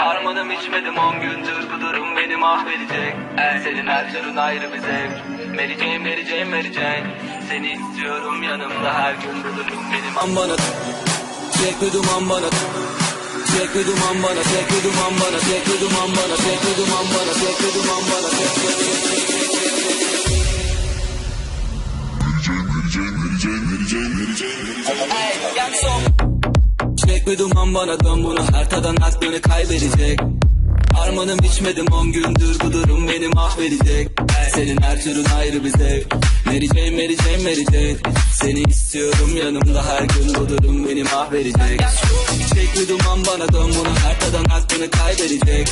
Armadım içmedim on gündür bu durum beni mahvedecek Her senin her türün ayrı bir zevk. Vereceğim vereceğim vereceğim. Seni istiyorum yanımda her gün bu durum benim. Aman at Çek bir duman bana Çek bir duman bana Çek bir duman bana Çek bir duman bana Çek bir duman bana Çek bir duman bana Çek bir duman bana. Vereceğim vereceğim vereceğim vereceğim vereceğim Hey, I'm so Çek bir duman bana dön bunu her tadan aklını kaybedecek. Harmanım içmedim on gündür. Bu durum beni mahvedecek Senin her türün ayrı bir zevk Mary Jane, Mary Jane, Mary Jane. Seni istiyorum yanımda her gün bu durum beni mahvedecek. Çek bir duman bana dön bunu her tadan aklını kaybedecek.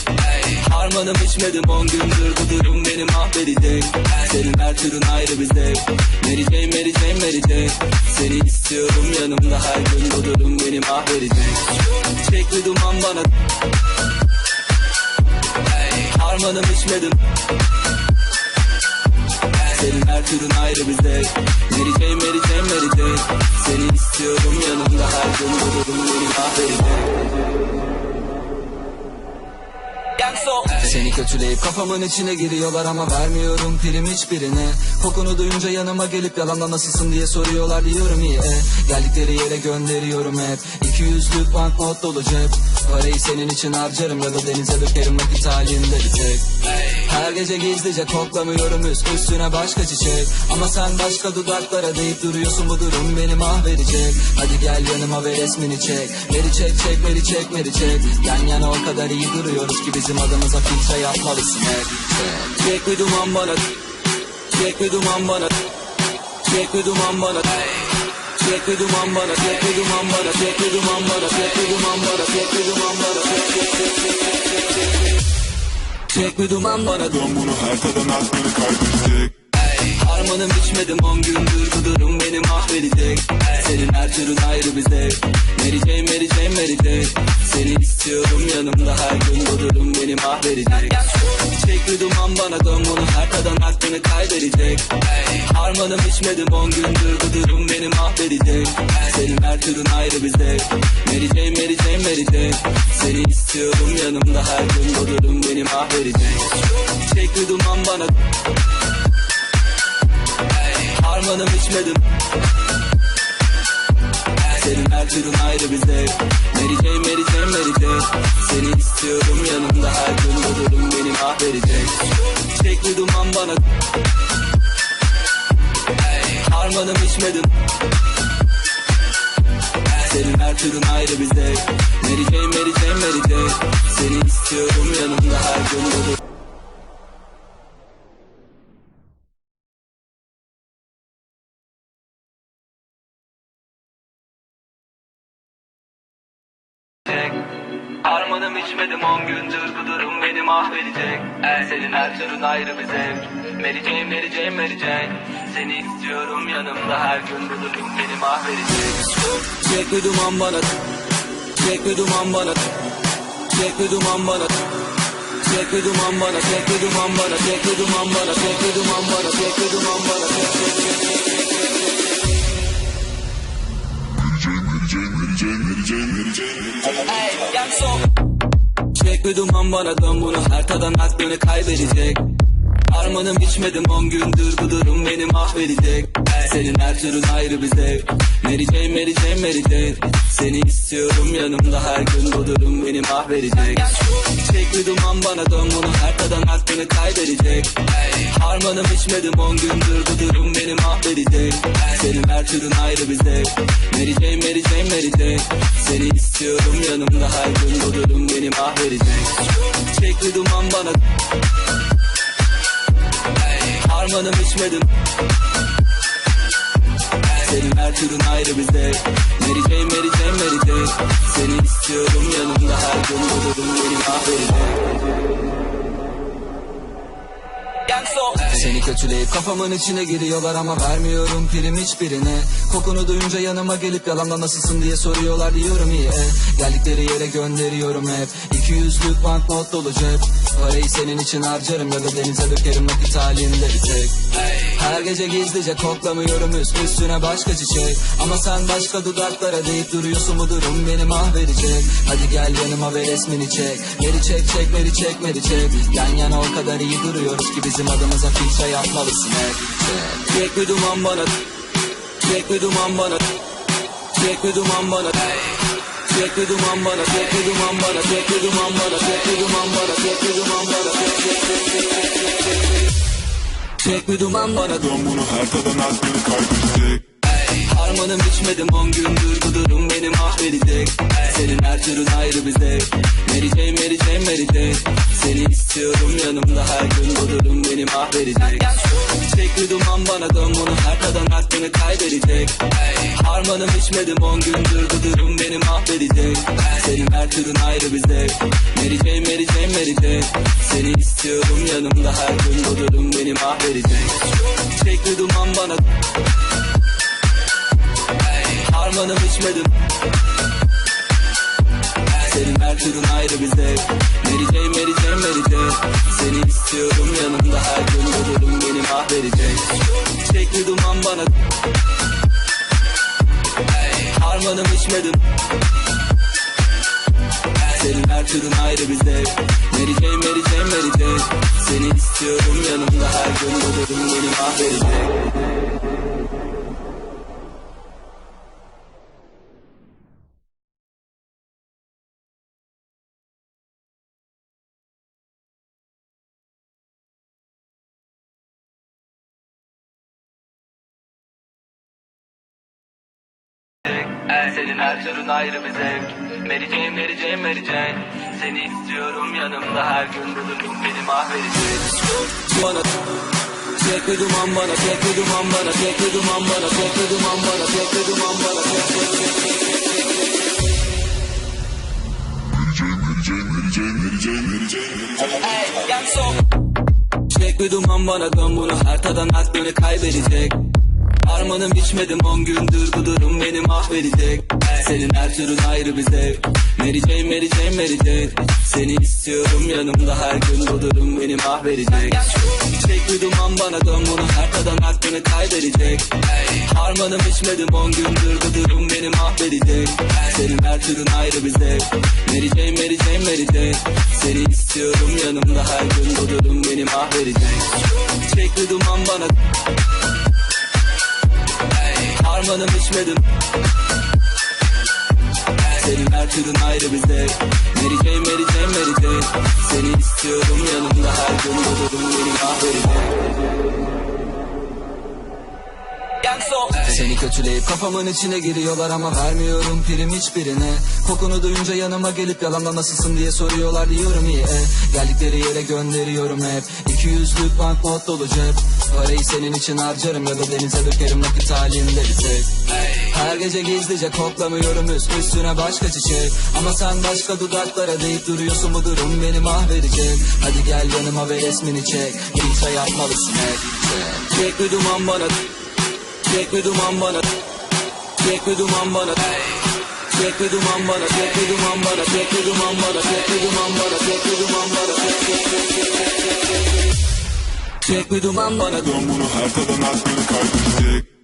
Harmanım içmedim on gündür bu durum beni mahvedecek. Senin her türün ayrı bir zevk Mary Jane, Mary Jane, Mary Jane. Seni istiyorum yanımda her gün bu durum beni mahvedecek. Çek bir duman bana. Harmanım içmedim Senin her türün ayrı bir zevk Mary Jane, Mary Jane, Mary Jane Seni istiyorum yanımda her gün bu durum beni mahvedecek seni kötüleyip kafamın içine giriyorlar ama vermiyorum prim hiçbirine. Kokunu duyunca yanıma gelip yalanla nasılsın diye soruyorlar diyorum iyi e. Geldikleri yere gönderiyorum hep. 200'lük banknot dolu cep. Parayı senin için harcarım ya da denize dökerim vakit halinde bir tek. Her gece gizlice koklamıyorum üst üstüne başka çiçek. Ama sen başka dudaklara deyip duruyorsun bu durum beni mahvedecek. Hadi gel yanıma ve resmini çek. Veri çek çek veri çek veri çek. Yan yana o kadar iyi duruyoruz ki bizim adımıza filtre yapmalısın hep Çek, çek bir duman bana Çek bir duman bana Çek bir duman bana Çek bir duman bana Çek bir duman bana Çek bir duman bana Çek bir duman bana Çek bir duman bana Çek çek çek çek çek çek çek Çek bir duman bana Dön bunu her tadan aklını kaybedecek Harmanım içmedim on gündür bu durum beni mahvedecek Senin her türün ayrı bir zevk Mary Jane, Mary Jane, Mary Jane Seni istiyorum yanımda her beni mahvedecek Çek bir duman bana dön bunu. Her tadan aklını kaybedecek. Harmanım içmedim on gündür bu durum beni mahvedecek. Senin her türün ayrı bir zevk Mary Jane, Mary Jane, Mary Jane Seni istiyorum yanımda her gün bu durum beni mahvedecek. Çek bir duman bana Harmanım içmedim Senin her türün ayrı bir zevk Mary Jane, Mary Jane, Mary Jane Seni istiyorum yanımda. Her gün bu durum beni mahvedecek Çek bir duman bana. Harmanım içmedim Senin her türün ayrı bir zevk Mary Jane, Mary Jane, Mary Jane Seni istiyorum yanımda. Her gün Harmanım içmedim on gündür bu durum beni mahvedecek. Senin her türün ayrı bir zevk. Jane, Mary Jane Seni istiyorum yanımda her gün bu durum beni mahvedecek. Bir duman bana bir duman bana. Bir duman bana bir duman bana, bir duman bana, bir duman bana, bir duman Bana dön bunu her tadan aklını kaybedecek. Harmanım içmedim on gündür bu durum beni mahvedecek Senin her türün ayrı bir zevk. Mary Jane, Mary Jane, Mary Jane. Seni istiyorum yanımda her gün bu durum beni mahvedecek. Çek bir duman bana dön bunu her tadan aklını kaybedecek. Harmanım içmedim on gündür bu durum beni mahvedecek. Senin her türün ayrı bir zevk. Mary Jane, Mary Jane, Mary Jane. Seni istiyorum yanımda her gün bu durum beni mahvedecek. Çek bir duman bana Harmanım içmedim Senin her türün ayrı bir zevk Mary Jane, Mary Jane, Mary Jane. Seni istiyorum yanımda her gün bu durum beni mahvedecek Seni kötüleyip kafamın içine giriyorlar ama vermiyorum prim hiçbirine. Kokunu duyunca yanıma gelip yalanla nasılsın diye soruyorlar diyorum iyi. Geldikleri yere gönderiyorum hep. İki yüzlük banknot dolu cep. Parayı senin için harcarım ya da denize dökerim nakit halinde bir Her gece gizlice koklamıyorum üst üstüne başka çiçek. Ama sen başka dudaklara deyip duruyorsun bu durum beni mahvedecek. Hadi gel yanıma ve resmini çek. Geri çek çek veri çek veri çek. Yan yana o kadar iyi duruyoruz ki bizim adımıza filtre yapmalısın Çek, çek bir duman bana Çek bir duman bana Çek bir duman bana. Çek bir duman bana Çek bir duman bana Çek bir duman bana Çek bir duman bana Çek bir duman bana. Bir duman bana. Dön bunu her tadan az beni kaybedecek Harmanım içmedim on gündür bu durum beni mahvedecek. Senin her türün ayrı bir zevk Mary Jane Mary Jane Mary Jane Seni istiyorum yanımda her gün mahvedecek Çek bir duman bana dön bunu her tadan hakkını kaybedecek. Harmanım içmedim on gündür bu durum beni mahvedecek Senin her türün ayrı bir zevk Mary Jane Mary Jane Mary Jane Seni istiyorum yanımda her gün bu durum beni mahvedecek Çek bir duman bana Harmanım içmedim Senin her türün ayrı bir zevk Mary Jane, Mary Jane, Mary Jane Seni istiyorum yanımda her gün bu beni mahvedecek Çek bir duman bana Harmanım içmedim Senin her türün ayrı bir zevk Mary Jane, Mary Jane, Mary Jane Seni istiyorum yanımda her gün bu beni mahvedecek Senin her sorun ayrı bir zevk. Vereceğim vereceğim vereceğim Seni istiyorum yanımda her gün bulurum beni mahvedecek Bana Tekli duman bana, tekli duman bana, tekli duman bana, tekli duman bana, tekli duman bana, tekli Vereceğim, vereceğim, duman bana dön bunu, her haritadan aklını kaybedecek. Armanım içmedim on gündür bu durum mahvedecek. Senin her türün ayrı bir zevk. Mary Jane, Mary Jane, Mary Jane. Seni istiyorum yanımda her gün bu durum beni mahvedecek. Çek bir duman bana dön bunu her tadan aklını kaybedecek. Harmanım içmedim on gündür bu durum beni mahvedecek. Senin her türün ayrı bir zevk. Mary Jane, Mary Jane, Mary Jane. Seni istiyorum yanımda her gün bu durum beni mahvedecek. Çek bir duman bana Harmanım içmedim. Senin her türün ayrı bir zevk Mary Jane, Mary Jane, Mary Jane Seni istiyorum yanımda. Her gün bu durum beni mahvedecek seni kötüleyip kafamın içine giriyorlar ama vermiyorum prim hiçbirine. Kokunu duyunca yanıma gelip yalanla nasılsın diye soruyorlar diyorum iyi. E. Geldikleri yere gönderiyorum hep. İki yüzlük banknot dolu cep. Parayı senin için harcarım ya da denize dökerim nakit halinde bir tek. Her gece gizlice koklamıyorum üst üstüne başka çiçek. Ama sen başka dudaklara deyip duruyorsun bu durum beni mahvedecek. Hadi gel yanıma ve resmini çek. Filtre yapmalısın hep. Çek bir duman bana Çek bir duman bana. Çek bir duman bana. Çek bir duman bana. Çek bir duman bana. Çek bir duman bana. Çek bir duman bana. Çek bir duman bana. Çek çek çek çek çek çek çek Çek bir duman bana. Dön bunu her tadan az beni kaybedecek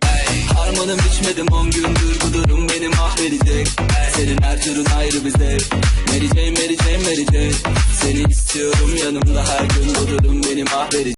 Harmanım içmedim on gündür bu durum beni mahvedecek Senin her türün ayrı bir zevk Mary Jane, Mary Jane, Mary Jane Seni istiyorum yanımda her gün bu durum beni mahvedecek